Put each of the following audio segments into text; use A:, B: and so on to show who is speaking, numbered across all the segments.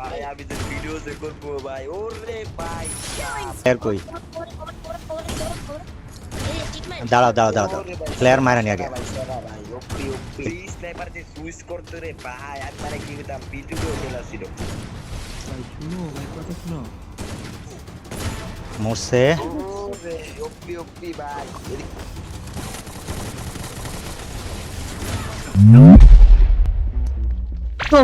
A: ভাই আমি তো ভিডিও সে করব ভাই ওরে ভাই
B: প্লেয়ার কই? দাঁড়াও দাঁড়াও দাঁড়াও প্লেয়ার মারা নি আগে।
A: ভাই সরা ভাই ওপি ওপি স্নাইপার যে সুইচ করতে রে ভাই আর কি হতাম ভিডিও চলে আসছিল।
C: শুনো ভাই কথা শুনো।
B: মরছে।
A: ওপি ওপি ভাই।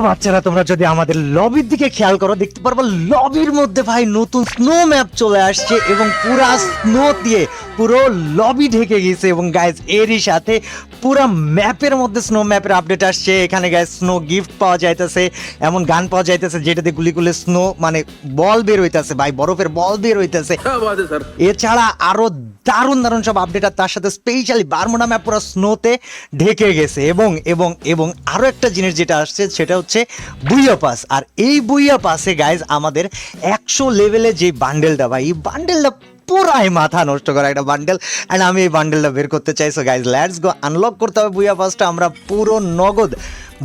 B: বাচ্চারা তোমরা যদি আমাদের লবির দিকে খেয়াল করো দেখতে পারব লবির মধ্যে ভাই নতুন স্নো ম্যাপ চলে আসছে এবং পুরা স্নো দিয়ে পুরো লবি ঢেকে গেছে এবং গাইজ এরই সাথে পুরো ম্যাপের মধ্যে স্নো ম্যাপের আপডেট আসছে। এখানে গাইজ স্নো গিফট পাওয়া যাইতেছে এমন গান পাওয়া যাইতেছে যেটাতে গুলি গুলি স্নো মানে বল বের হইতেছে ভাই বরফের বল বের হইতেছে। এছাড়া আরও দারুণ দারুণ সব আপডেট আর তার সাথে স্পেশালি বারমুডা ম্যাপ পুরো স্নোতে ঢেকে গেছে এবং এবং এবং আরও একটা জিনিস যেটা আসছে সেটা হচ্ছে বুইয়া পাস আর এই বুইয়া পাসে গাইজ আমাদের একশো লেভেলে যে বান্ডেল ভাই, এই বান্ডেলটা পুরাই মাথা নষ্ট করা একটা বান্ডেল অ্যান্ড আমি এই বান্ডেলটা বের করতে চাই। So guys lads go unlock করতে হবে বুয়া পাসটা আমরা পুরো নগদ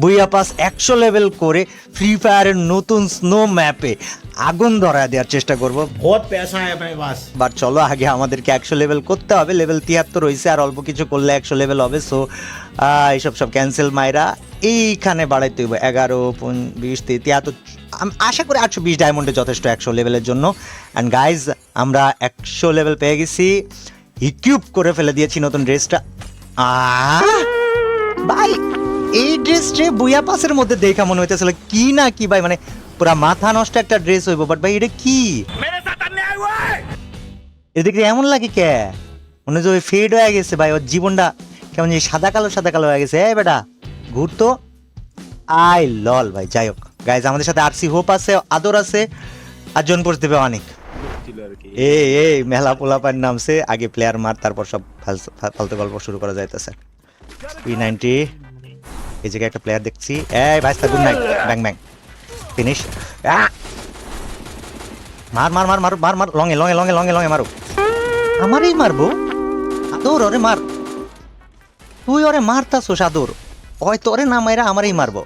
B: বুয়া পাস একশো লেভেল করে ফ্রি ফায়ারের নতুন স্নো ম্যাপে আগুন ধরা দেওয়ার চেষ্টা করব।
D: বহুত পেশা
B: বাট চলো আগে আমাদেরকে একশো লেভেল করতে হবে। লেভেল তিয়াত্তর রইছে আর অল্প কিছু করলে একশো লেভেল হবে। সো এইসব সব ক্যান্সেল মাইরা এইখানে বাড়াইতে হইব। এগারো বিশ তিয়াত্তর আশা করি আটশো বিশ ডায়মন্ডে যথেষ্ট একশো লেভেলের জন্য। অ্যান্ড গাইজ আমরা একশো লেভেল পেয়ে গেছি। ইকিউব করে ফেলে দিয়েছি নতুন ড্রেসটা। ভাই এই ড্রেসটা বুয়া পাসের মধ্যে দেখা মনে হইতেছিল। কি না কি ভাই মানে পুরা মাথা নষ্ট একটা ড্রেস হইব বাট ভাই এটা কি? এদিকে এমন লাগে কে? মনে হয় ওই ফেড হয়ে গেছে ভাই ওর জীবনটা কেমন যে সাদা কালো সাদা কালো হয়ে গেছে। এই বেটা ঘুরতো। আই লল ভাই যাই হোক। গাইজ আমাদের সাথে আরসি হোপ আছে আদর আছে আর জনপুর দেবে অনেক। এই এই মেলা পোলাপার নামছে আগে প্লেয়ার মার, তারপর সব ফালতু- গল্প শুরু করা যাইতেছে। পি নাইনটি এই জায়গায় একটা প্লেয়ার দেখছি। এই good night bang bang finish মার মার মার মার মার মার, লঙে লঙে লঙে লঙে লঙে মারো। আমারই মারবো? আদর, ওরে মার। তুই ওরে মারতাছো সাদর ওই তোরে না মাইরা আমারই মারবো।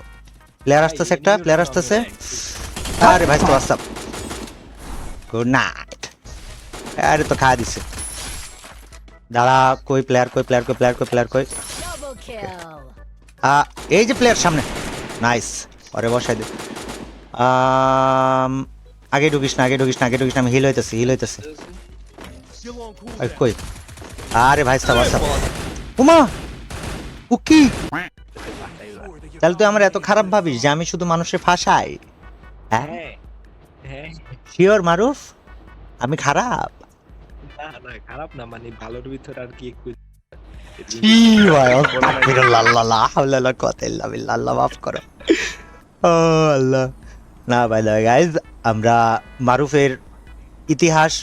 B: প্লেয়ার আসতেছে একটা প্লেয়ার আসতেছে। আরে ভাই তো গুড নাইট আরে তো খাওয়া দিছে। দাঁড়া কই প্লেয়ার কই প্লেয়ার কই প্লেয়ার কই প্লেয়ার কই? এই যে প্লেয়ার সামনে। নাইস পরে বসাই দে। আম, আগে ঢুকিস না আগে ঢুকিস না আগে ঢুকিস না আমি হিল হইতেছি হিল হইতেছি। কই? আরে ভাই সাব সাব উমা! ও কি? তাহলে তুই আমার এত খারাপ ভাবিস যে আমি শুধু মানুষের ফাঁসাই? হ্যাঁ?
A: হ্যাঁ। হ্যাঁ
B: শিওর মারুফ? আমি খারাপ?
A: না খারাপ না মানে ভালোর ভিতর আর কি একটু
B: ছি ভাই আস্তাগফিরুল্লাহ আল্লাহ লা হাওলা ওয়ালা কুওয়াতা ইল্লা বিল্লাহ আল্লাহ মাফ করো। ও আল্লাহ। না ভাই গাইজ আমরা মারুফের ইতিহাস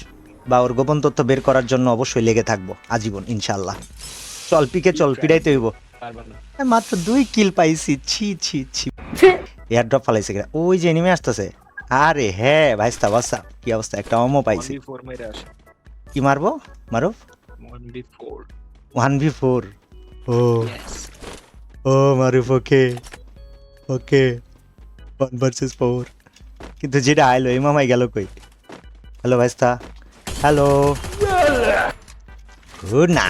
B: বা ওর গোপন তথ্য বের করার জন্য অবশ্যই লেগে থাকব আজীবন ইনশাআল্লাহ। চল পিকে চল পিড়াইতে হইব। মাত্র দুই কিল পাইছি ছি ছি ছি। এয়ার ড্রপ ফালাইছে কিনা? ওই যে নেমে আসতেছে। আরে হ্যাঁ ভাইস্তা বাসা কি অবস্থা? একটা অমো পাইছি।
A: 1v4 মেরে আসে।
B: কি মারবো? মারুফ ওয়ান ভি ফোর ও। ও Maruf okay. Okay. One versus four কিন্তু যেটা আইলো এই মামাই গেল কই? হ্যালো ভাইস্তা। হ্যালো গুড না।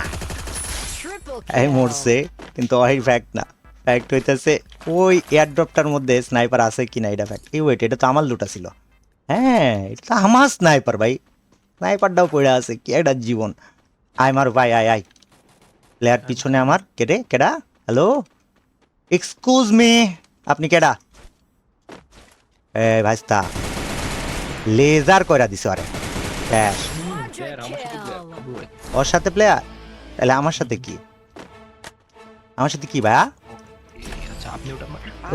B: এই মরছে কিন্তু ওই ফ্যাক্ট না। ফ্যাক্ট হইতেছে ওই এয়ারড্রপটার মধ্যে স্নাইপার আছে কি না এটা ফ্যাক্ট এই ওয়েট এটা তো আমার লুটা ছিল। হ্যাঁ এটা তো আমার স্নাইপার ভাই। স্নাইপারটাও পড়ে আছে, কি একটা জীবন। আয় মার ভাই আয় আয়। প্লেয়ার পিছনে আমার, কেটে, কেডা? হ্যালো এক্সকিউজ মি আপনি কেডা? এ ভাইস্তা লেজার কইরা দিছো আরে। ওর সাথে প্লেয়ার তাহলে আমার সাথে কি? আমার সাথে কি ভাইয়া?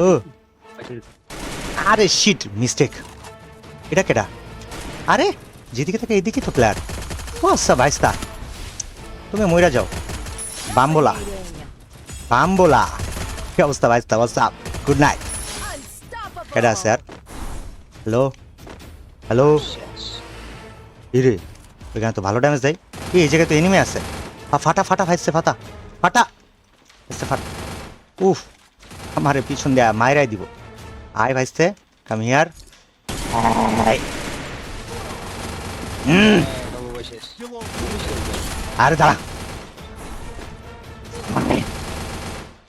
B: ও। আরে শিট মিস্টেক এটা কেডা? আরে! যেদিকে থাকে এদিকে তো প্লেয়ার ও আচ্ছা ভাইস্তা তুমি মইরা যাও। বাম্বোলা। বাম্বোলা। কি অবস্থা ভাইস্তা হোয়াটসঅ্যাপ গুড নাইট. কেডা আছে আর হ্যালো? হ্যালো? ইরে ওইখানে তো ভালো ড্যামেজ দেয়। এই এই জায়গায় তো এনিমে আছে। ফাটা ফাটা ভাইসছে ফাটা। ফাটা। ভাইসছে ফাটা। উফ, আমারে পিছন দেয়া মায়েরাই দিব। আয় ভাইসছে কাম হিয়ার আরে দাঁড়া।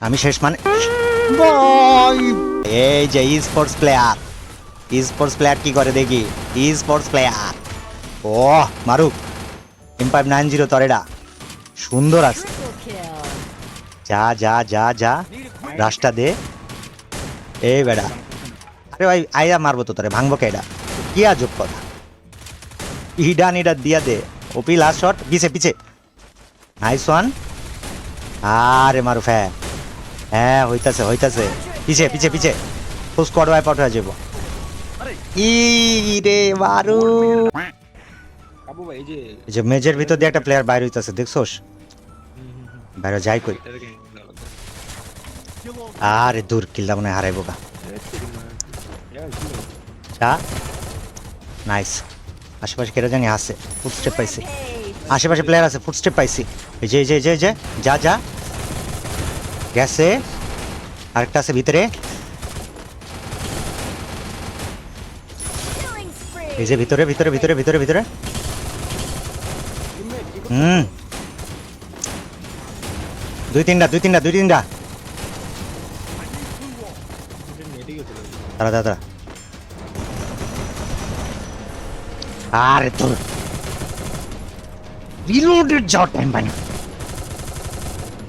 B: আমি শেষ মানে এই যে E sports player E sports player কি করে দেখি? ই স্পোর্টস প্লেয়ার ও মারুক এম ফাইভ নাইন জিরো তরেডা সুন্দর আছে। যা যা যা যা। রাস্তা দে। এই বেড়া। আরে ভাই আইয়া মারবো তো তোরে। ভাঙবো কে এটা? কি আজব কথা। ইডা নিডা দিয়া দে ওপি লাস্ট শট পিছে পিছে নাইস ওয়ান আরে মারু ফ্যা হ্যাঁ হইতাছে হইতাছে পিছে পিছে পিছে ফুল স্কোয়াড ওয়াইপ আউট হয়ে যাব ই রে মারু
A: যে
B: মেজের ভিতর দিয়ে একটা প্লেয়ার বাইরে হইতাছে দেখছোস বাইরে যাই কই আরে দূর কিল্লা মনে হয় হারাইবো গা যা নাইস আশেপাশে কেটে জানি আছে ফুটস্টেপ পাইছি. আশেপাশে প্লেয়ার আছে ফুটস্টেপ পাইছি। যে যে যে যে, যা যা। গেছে। আরেকটা আছে ভিতরে। এই যে ভিতরে ভিতরে ভিতরে ভিতরে ভিতরে। হুম। দুই তিনটা দুই তিনটা দুই তিনটা। দাঁড়া। তোর যাওয়ার টাইম পাই না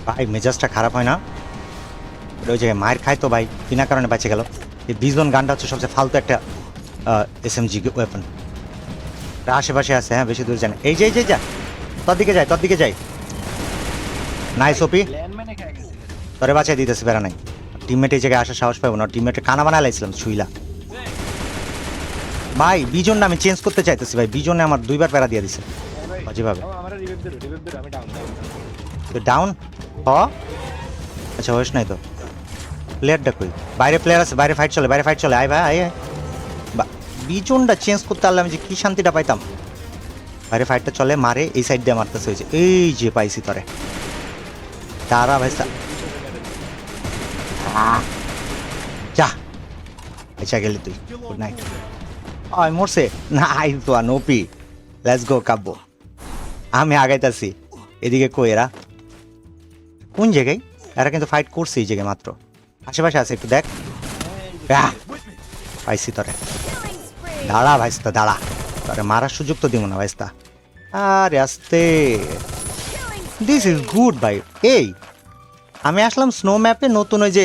B: ভাই, মেজাজটা খারাপ হয় না? ওই জায়গায় মায়ের খায় তো ভাই, বিনা কারণে বেঁচে গেল। এই বিজন গানটা হচ্ছে সবচেয়ে ফালতু একটা এস এম জি ওয়েপন আশেপাশে আছে হ্যাঁ বেশি দূর জানে এই যে এই যে যা, তোর দিকে যাই তোর দিকে যাই নাই সোপি তোরে বাঁচাই দিতেছে, বেড়া নাই। টিমমেট এই জায়গায় আসার সাহস পাবো না। টিমমেটে কানা বানা লাইছিলাম, ছুইলা। ভাই বিজনটা আমি চেঞ্জ করতে চাইতেছি ভাই। বিজনে আমার দুইবার প্যারা দিয়ে দিছে।
A: আমি ডাউন
B: হ? আচ্ছা হয়েস নাই তো। প্লেয়ারটা কই? বাইরে প্লেয়ার আছে বাইরে ফাইট চলে বাইরে ফাইট চলে। আয় ভাই আয় বিজনটা চেঞ্জ করতে পারলাম যে কি শান্তিটা পাইতাম। বাইরে ফাইটটা চলে মারে এই সাইড দিয়ে মারতেছে হয়েছে এই যে পাইছি তরে। তারা ভাই যা। আচ্ছা গেলি তুই। গুড নাইট আয়, মরছে। না আই তো নোপি। লেটস গো কাব্য আমি আগাইতাছি। এদিকে কই এরা? কোন জায়গায়? এরা কিন্তু ফাইট করছে এই জায়গায় মাত্র। আশেপাশে আছে, একটু দেখ। পাইছি তোরে. দাঁড়া ভাইস্তা, দাঁড়া। তোরে মারার সুযোগ তো দিব না ভাইস্তা। আরে, আস্তে। দিস ইজ গুড ভাই। এই, আমি আসলাম স্নো ম্যাপে নতুন ওই যে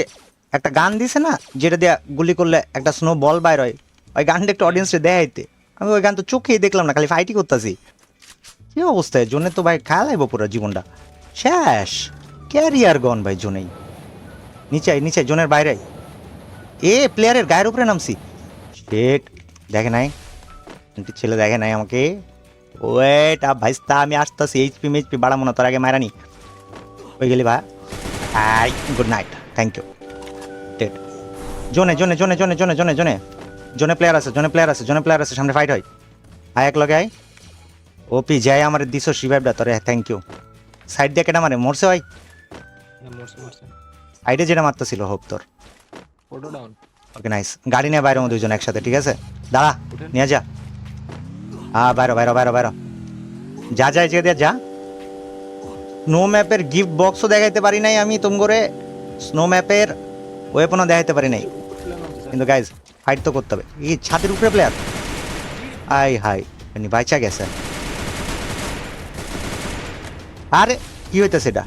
B: একটা গান দিছে না, যেটা দিয়ে গুলি করলে একটা স্নো বল বাইর হয়। ওই গানটা একটু অডিয়েন্সে দেখাইতে। আমি ওই গান তো চোখেই দেখলাম না খালি ফাইটই করতেছি। কি অবস্থায় জন্য তো ভাই খেয়াল আইব পুরো জীবনটা। শেষ। ক্যারিয়ার গন ভাই জোনেই। নিচে আয়, নিচে জোনের বাইরে এ প্লেয়ারের গায়ের উপরে নামছি। শেট দেখে নাই? ছেলে দেখে নাই আমাকে। ওয়েট আপ ভাইস্তা আমি আসতেছি এইচপি মেচপি বাড়াবো না তোর আগে মারানি ওই গেলি ভাই I good night thank you জোনে জোনে জোনে জোনে জোনে জোনে জোনে। জোনে প্লেয়ার আছে জোনে প্লেয়ার আছে জোনে প্লেয়ার আছে সামনে ফাইট হয়। আয় এক লগে আয় ওপি যাই আমার দিছো রিভাইভটা তোরে থ্যাংক ইউ সাইড দিয়ে কেটা মারে মরছে ভাই। সাইডে যেটা মারতেছিল হোপ তোর। ওকে নাইস গাড়ি নিয়ে বাইরে দুজন একসাথে ঠিক আছে? দাঁড়া নিয়ে যা। হ্যাঁ বাইরো বাইরো বাইরো বাইরো। যা যা যে। যা স্নো ম্যাপের গিফট বক্সও দেখাইতে পারি নাই আমি তুম করে স্নো ম্যাপের ওয়েপনও দেখাইতে পারি নাই। কিন্তু গাইজ ফাইট তো করতে হবে। এই ছাদের উপরে প্লেয়ার আই হাই এমনি বাইচা গেছে। আরে, কি হইতেছে এটা?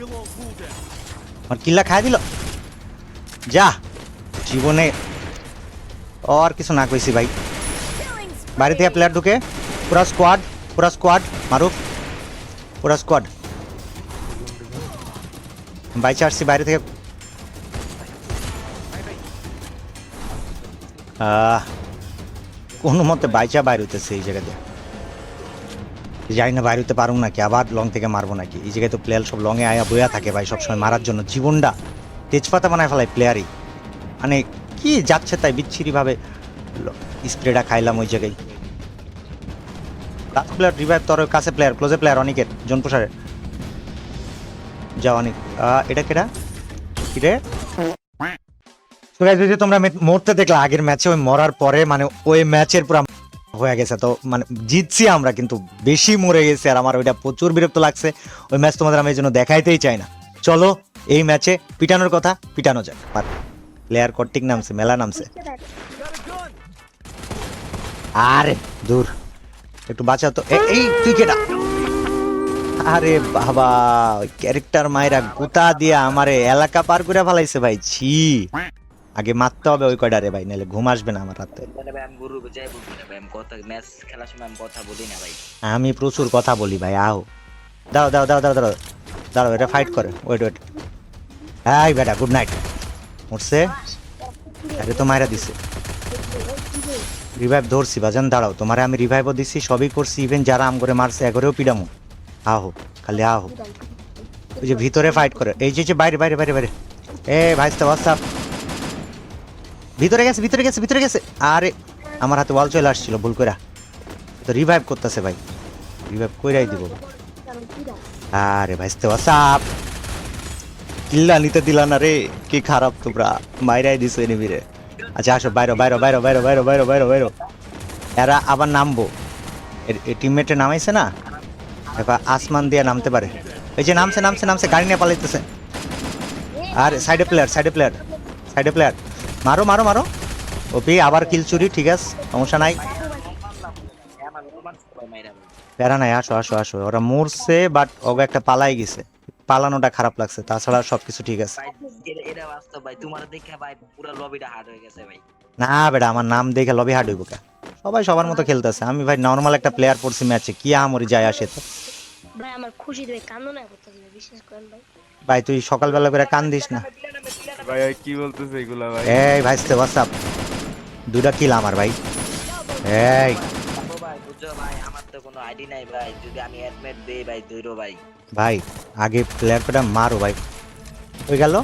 B: আমার কিল্লা খাই দিল? যা, জীবনে আর কিছু না কইছি ভাই। বাইরে থেকে প্লেয়ার ঢুকে, পুরা স্কোয়াড পুরা স্কোয়াড মারুফ, পুরা স্কোয়াড বাইচে আসছি, বাইরে থেকে কোনো মতে বাইচা বাইর হইতেছে এই জায়গাতে। জানি না বাইর হইতে পারুম নাকি, আবার লং থেকে মারবো নাকি। এই জায়গায় তো প্লেয়ার সব লংয়ে আয়া বইয়া থাকে ভাই, সবসময় মারার জন্য। জীবনটা তেজপাতা বানায় ফেলায় প্লেয়ারই মানে কি যাচ্ছে তাই বিচ্ছিরিভাবে। স্প্রেটা খাইলাম ওই জায়গায়। লাস্ট প্লেয়ার রিভাইভ তোর কাছে প্লেয়ার ক্লোজে প্লেয়ার অনেকের জন প্রসারের যা অনেক এটা কেটা কি রে তো guys, ওই যে তোমরা মরতে দেখলা আগের ম্যাচে ওই মরার পরে মানে ওই ম্যাচের পুরো হয়ে গেছে। তো মানে জিতছি আমরা কিন্তু বেশি মরে গেছে আর আমার ওইটা প্রচুর বিরক্ত লাগছে। ওই ম্যাচ তোমাদের আমি এই জন্য দেখাইতেই চাই না। চলো এই ম্যাচে পিটানোর কথা পিটানো যাক। প্লেয়ার কর্টিক নামছে মেলা নামছে। আরে দূর। একটু বাঁচা তো। এই তুই কেটা আরে বাবা ক্যারেক্টার মায়েরা গুতা দিয়ে আমারে এলাকা পার করে ফেলাইছে ভাই ছি। আগে মারতে হবে ওই কয়টা রে ভাই নাহলে ঘুম আসবে না আমার রাতে।
A: মানে ভাই আমি গরু যাই বলব না ভাই আমি কথা ম্যাচ খেলার সময় আমি কথা বলি না ভাই।
B: আমি প্রচুর কথা বলি ভাই আও। দাও দাও দাও দাও দাও দাঁড়াও এটা ফাইট করে। ওয়েট ওয়েট হাই বেটা গুড নাইট মরছে? আরে তো মায়েরা দিছে। রিভাইভ ধরছি বাজান দাঁড়াও তোমারে আমি রিভাইভও দিছি সবই করছি ইভেন যারা আম করে মারছে এগরেও পিডামো আহো খালি আহো। ওই যে ভিতরে ফাইট করে। এই যে যে বাইরে বাইরে বাইরে বাইরে। এ ভাই তো হোয়াটসঅ্যাপ ভিতরে গেছে ভিতরে গেছে ভিতরে গেছে। আরে, আমার হাতে ওয়াল চলে আসছিল, ভুল করে তো রিভাইভ করতেছে ভাই। রিভাইভ কইরাই দিব। আরে ভাই হোয়াটসঅ্যাপ কিল্লা নিতে দিলা না রে, কি খারাপ তোমরা। মাইরাই দিছো এনিমিরে আচ্ছা আসো, বাইরো বাইরো বাইরো বাইরো বাইরো বাইরো বাইরো বাইরো। এরা আবার নামবো। টিমমেটে নামাইছে না? এবার আসমান দিয়ে নামতে পারে। এই যে নামছে নামছে নামছে, গাড়ি নিয়ে পালাইতেছে। আর সাইডে প্লেয়ার সাইডে প্লেয়ার সাইডে প্লেয়ার মারো মারো মারো। ওপি আবার কিল চুরি ঠিক আছে সমস্যা নাই। প্যারা নাই আসো আসো আসো। ওরা মরছে বাট ওগো একটা পালাই গেছে। পালানোটা খারাপ লাগছে তাছাড়া সবকিছু ঠিক আছে।
A: দেখে
B: না বেটা আমার নাম দেখে লবি হার্ড হইব কা? সবাই সবার মতো খেলতেছে। আমি ভাই নর্মাল একটা প্লেয়ার পড়ছি ম্যাচে কি আমরি যায় আসে তো।
D: ভাই আমার খুশি দেবে কান্দো না করতেছে বিশ্বাস করেন ভাই।
B: ভাই তুই সকালবেলা করে কান দিস না।
C: ভাই কি বলতেছে এগুলা ভাই?
B: এই ভাইস্তে হোয়াটসঅ্যাপ দুইটা কিল আমার ভাই। এই।
A: ভাই বুঝছ ভাই আমার তো কোনো আইডি নাই ভাই। যদি আমি অ্যাডমিট দেই ভাই দৈরো! ভাই
B: ভাই আগে প্লেয়ার কটা মারো ভাই ওই গেল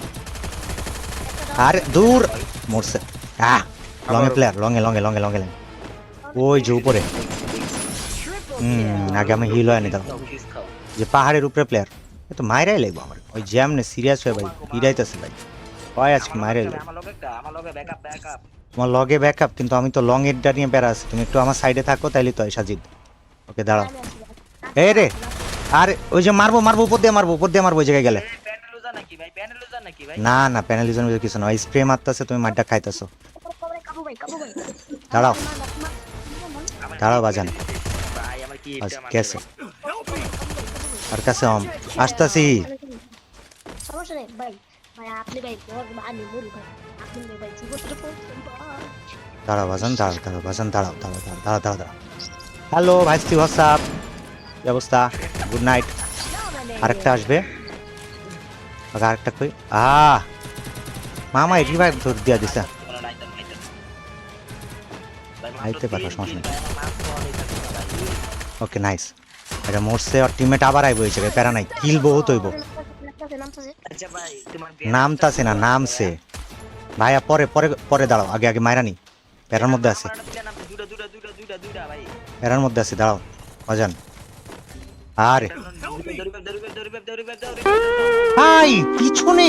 B: আরে দূর মরছে আহ লঙে প্লেয়ার লঙে লঙে লঙে লঙে লঙে ওই যে উপরে। হুম আগে আমি হিল হয় নিতাম। যে পাহাড়ের উপরে প্লেয়ার তো মাইরাই লাগবো আমার। ওই জ্যামনে সিরিয়াস হয়ে ভাই। পিড়াইতেছে ভাই। হয় আজকে মাইরাই লাগবে
A: লগে একটা আমার লগে ব্যাকআপ ব্যাকআপ
B: তোমার লগে ব্যাকআপ কিন্তু আমি তো লং এডটা নিয়ে বেড়া আছি। তুমি একটু আমার সাইডে থাকো তাইলে তো সাজিদ। ওকে দাঁড়াও। এই রে আর ওই যে মারবো মারবো উপর দিয়ে মারবো উপর দিয়ে মারবো ওই জায়গায় গেলে।
A: প্যানেলুজা নাকি ভাই? প্যানেলুজা নাকি ভাই?
B: না না প্যানেলিজম কিছু না। স্প্রে মারতেছে তুমি মারটা খাইতেছো।
D: কাবু ভাই কাবু ভাই
B: দাঁড়াও দাঁড়াও বাজান কেসে আর কাছে অম। আসতাছি।
D: সমস্যা নেই ভাই
B: দাঁড়াও হ্যালো ভাই হোয়াটসঅ্যাপ ব্যবস্থা গুড নাইট আরেকটা আসবে। আরেকটা কই? আ মামা এটি ভাই ধর দিয়া দিছে। আইতে
A: পারব
B: সমস্যা
A: নেই।
B: ওকে নাইস এটা মোরসে আর টিমমেট আবার আইব হয়েছে প্যারা নাই কিল বহুত হইব।
D: নামতাছে নামতাছে
A: আচ্ছা ভাই
B: নামতাছে না নামছে ভাইয়া পরে পরে পরে দাঁড়াও আগে আগে মাইরানি প্যারার মধ্যে আছে।
A: ভাই।
B: প্যারার মধ্যে আছে দাঁড়াও অজান। আরে। হাই পিছনে।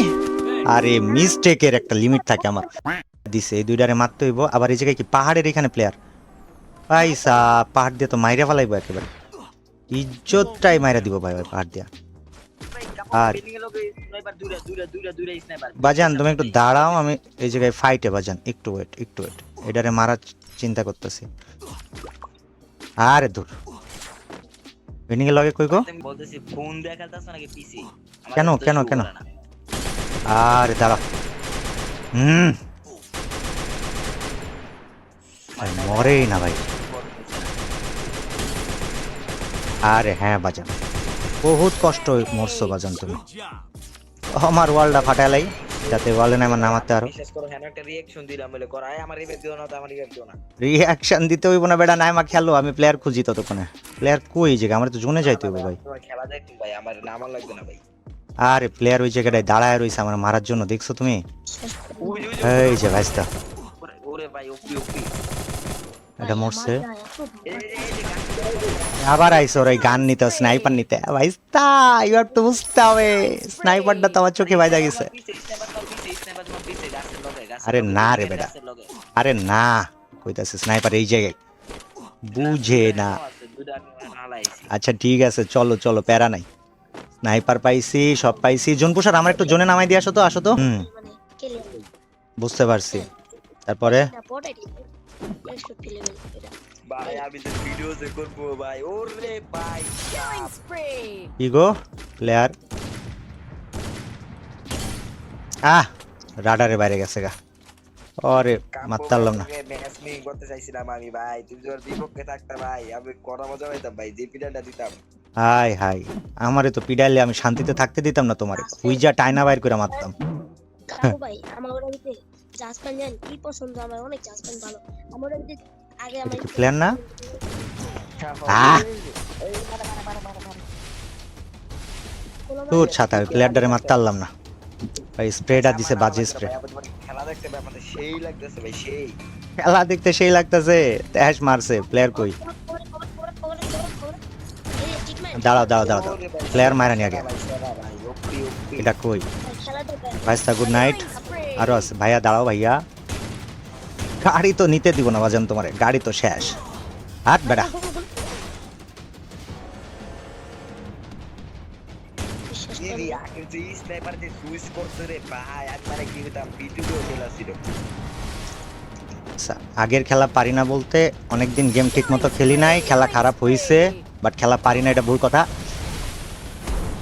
B: আরে মিস্টেকের একটা লিমিট থাকে আমার। দিছে এই দুইটারে মারতে হইব আবার এই জায়গায় কি পাহাড়ের এখানে প্লেয়ার পয়সা পাহাড় দিয়ে তো মাইরা ফেলাইবো একেবারে। ইজ্জতটাই মাইরা দিব ভাই ভাই পাহাড় দিয়া। আর- বাজান তুমি একটু দাঁড়াও আমি এই জায়গায় ফাইটে বাজান। একটু ওয়েট একটু ওয়েট এটারে মারার চিন্তা করতেছি। আরে দূর বিনিং এর লগে কই গো?
A: বলতেছি ফোন দেখালতাছ নাকি পিসি
B: কেন, কেন, কেন? আরে দাঁড়াও। হুম। ভাই, মরেই না ভাই। আরে হ্যাঁ বাজান। বহুত কষ্ট মরছো বাজান তুমি। আমার ওয়ালটা ফাটালাই যাতে ওয়ালে না আমার নামাতে আরও।
A: বিশেষ করে হ্যাঁ একটা রিঅ্যাকশন দিলাম বলে কর আয় আমার রিভাইভ দিও না তো আমার রিভাইভ দিও না।
B: রিয়াকশন দিতে হইব না বেটা নাইমা খেলো আমি প্লেয়ার খুঁজি ততক্ষণে। প্লেয়ার কই যে আমার তো জোনে যাইতে হইব ভাই।
A: খেলা দেখুন ভাই আমার নামার লাগবে না ভাই।
B: আরে প্লেয়ার ওই জায়গাটায় দাঁড়ায় রইছে আমার মারার জন্য দেখছ তুমি? এই যে ভাইস্তা।
A: ওরে- ওরে ভাই ওপি ওপি।
B: এটা মরছে আবার আইসো ওর ওই গান নিতে স্নাইপার নিতে ভাইস্তা এবার তো বুঝতে হবে স্নাইপারটা তো আমার চোখে বাইজা গেছে আরে না রে বেটা। আরে না কইতাছে স্নাইপার এই জায়গায় বুঝে না। আচ্ছা ঠিক আছে চলো চলো প্যারা নাই স্নাইপার পাইছি সব পাইছি জোন পোষার আমার একটু জোনে নামাই দিয়ে আসো তো আসো তো হুম
D: মানে
B: বুঝতে পারছি তারপরে
D: না পড়াই নেক্সট
A: ভাই আমি তো ভিডিও যে করব ভাই ওরে ভাই.
B: কি প্লেয়ার আহ রাডারে বাইরে গেছে গা। না।
A: ম্যাচ করতে চাইছিলাম আমি ভাই। তুমি যদি বিপক্ষে থাকতা ভাই। আমি কটা মজা পাইতাম ভাই। যে পিটাটা দিতাম।
B: Hi hi. আমারে তো পিডাইলে আমি শান্তিতে থাকতে দিতাম না তোমারে। ওই যা টাইনা বাইর করে মারতাম।
D: কাকু ভাই। আমার জান কি পছন্দ? আমার অনেক জাসপান ভালো। আমার ওটা দিতে আগে আমার
B: প্লেয়ার না? তোর ছাতা প্লেয়ারটারে মারতে পারলাম না। ভাই স্প্রেটা দিছে বাজে স্প্রে
A: খেলা দেখতে ভাই আমাদের সেই লাগতেছে ভাই সেই।
B: খেলা দেখতে সেই লাগতেছে। মারছে প্লেয়ার কই? দাঁড়াও দাঁড়াও দাঁড়াও প্লেয়ার মারানি আগে। এটা কই? ভাইস্তা গুড নাইট আরও আছে ভাইয়া দাঁড়াও ভাইয়া। গাড়ি তো নিতে দিব না বাজান তোমারে গাড়ি তো শেষ। হাট বেড়া। আচ্ছা, আগের খেলা পারি না বলতে অনেকদিন গেম ঠিক মতো খেলি নাই খেলা খারাপ হয়েছে বাট খেলা পারি না এটা ভুল কথা।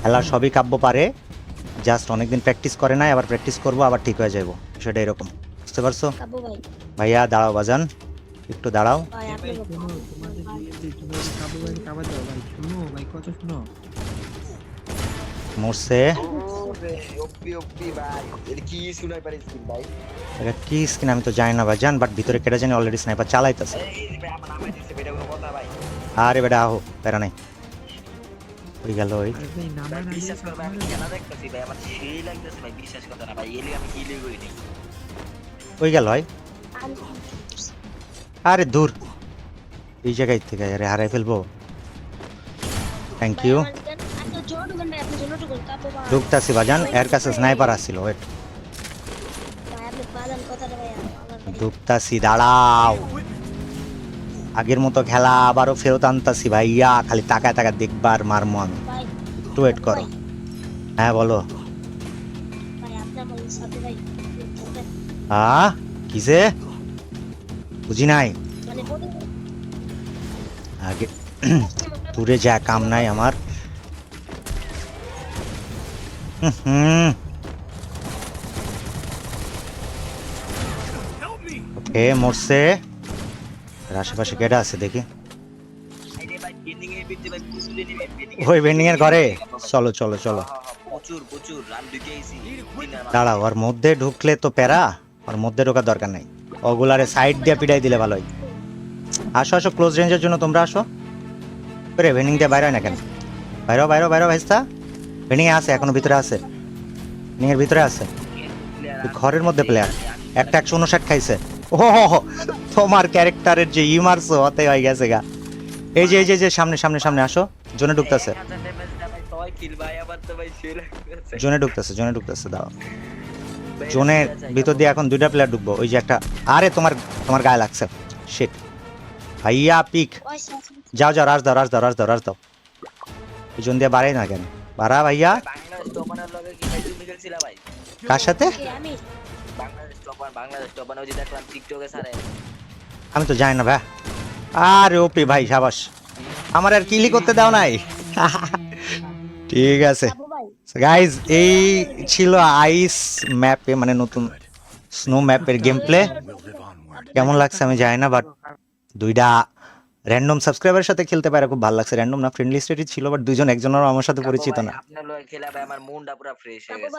B: খেলা সবই কাব্য পারে। জাস্ট অনেকদিন প্র্যাকটিস করে নাই আবার প্র্যাকটিস করব আবার ঠিক হয়ে যাব সেটা এরকম। বুঝতে পারছ? ভাইয়া দাঁড়াও বাজান। একটু দাঁড়াও।
D: ভাই
E: ভাই ভাই। ভাই ভাই
B: মরছে।
A: ভাই।
B: এটা কি স্কিন আমি তো জানি না ভাইজান বাট ভিতরে কেটে জানি অলরেডি স্নাইপার চালাইতেছে।
A: ভাই ভাই।
B: আরে বেটা আহো প্যারা নাই। ওই গেল ওই
A: বিশ্বাস করো ভাই, আমি খেলা দেখতেছি ভাই আমার সেই লাগতেছে ভাই বিশ্বাস করতে না ভাই এলি আমি কিলে করি নি
B: ওই গেল হয় আরে দূর এই জায়গায় থেকে আরে হারাই ফেলব থ্যাংক ইউ ঢুকতাছি বাজান এর কাছে স্নাইপার আসছিল ওয়েট ঢুকতাছি দাঁড়াও আগের মতো খেলা আবারও ফেরত আনতাছি ভাইয়া খালি তাকায় তাকায় দেখবার মারমো আমি একটু ওয়েট করো। হ্যাঁ বলো? আ? কিসে? বুঝি নাই। আগে দূরে যা কাম নাই আমার। হুম, হুম। ওকে মরছে। আর আশেপাশে কেডা আছে দেখি? ওই বেন্ডিং এর ঘরে? চলো চলো চলো।
A: প্রচুর রান ঢুকেইছি
B: দাঁড়াও ওর মধ্যে ঢুকলে তো প্যারা ওর মধ্যে ঢোকার দরকার নাই। ওগুলারে সাইড দিয়ে পিটাই দিলে ভালো হয় আসো আসো ক্লোজ রেঞ্জের জন্য তোমরা আসো। রে ভেন্ডিং দিয়ে বাইরে হয় না কেন? বাইরো বাইরো বাইরো ভাইস্তা। ভেন্ডিং আছে এখনও ভিতরে আছে। ভেন্ডিং এর ভিতরে আছে। ঘরের মধ্যে প্লেয়ার একটা একশো উনষাট খাইছে। ও হো হো, তোমার ক্যারেক্টারের যে ই মারছো অতে হয়ে গেছে গা। এই যে এই যে যে সামনে সামনে সামনে আসো। জোনে ঢুকতেছে।
A: সবাই কিল ভাই আবার তো ভাই সেই লাগতেছে
B: জোনে ঢুকতেছে জোনে ঢুকতেছে দাও জোনের ভিতর দিয়ে এখন দুইটা প্লেয়ার ঢুকবো। ওই যে একটা আরে তোমার তোমার গায়ে লাগছে। শিট ভাইয়া পিক। যাও যাও রাজ দাও রাজ দাও রাজ দাও রাজ দাও। ওই জোন দিয়ে বাড়াই না কেন? বাড়া ভাইয়া।
A: ভাই
B: কার সাথে?
D: আমি
A: বাংলাদেশ টপার ওই দেখলাম টিকটকে সারে
B: আমি তো জানি না ভাই। আরে ওপি ভাই সাবাস। আমার আর কিলি করতে দাও নাই। ঠিক আছে। গাইজ এই ছিল আইস ম্যাপে মানে নতুন স্নো ম্যাপের গেম প্লে কেমন লাগছে আমি জানি না বাট দুইটা র্যান্ডম সাবস্ক্রাইবারের সাথে খেলতে পারে খুব ভালো লাগছে। র্যান্ডম না ফ্রেন্ডলি স্টেটই ছিল বাট দুজন একজনেরও আমার সাথে পরিচিত না।
A: আপনার খেলা আমার মনটা পুরো ফ্রেশ হয়ে গেছে।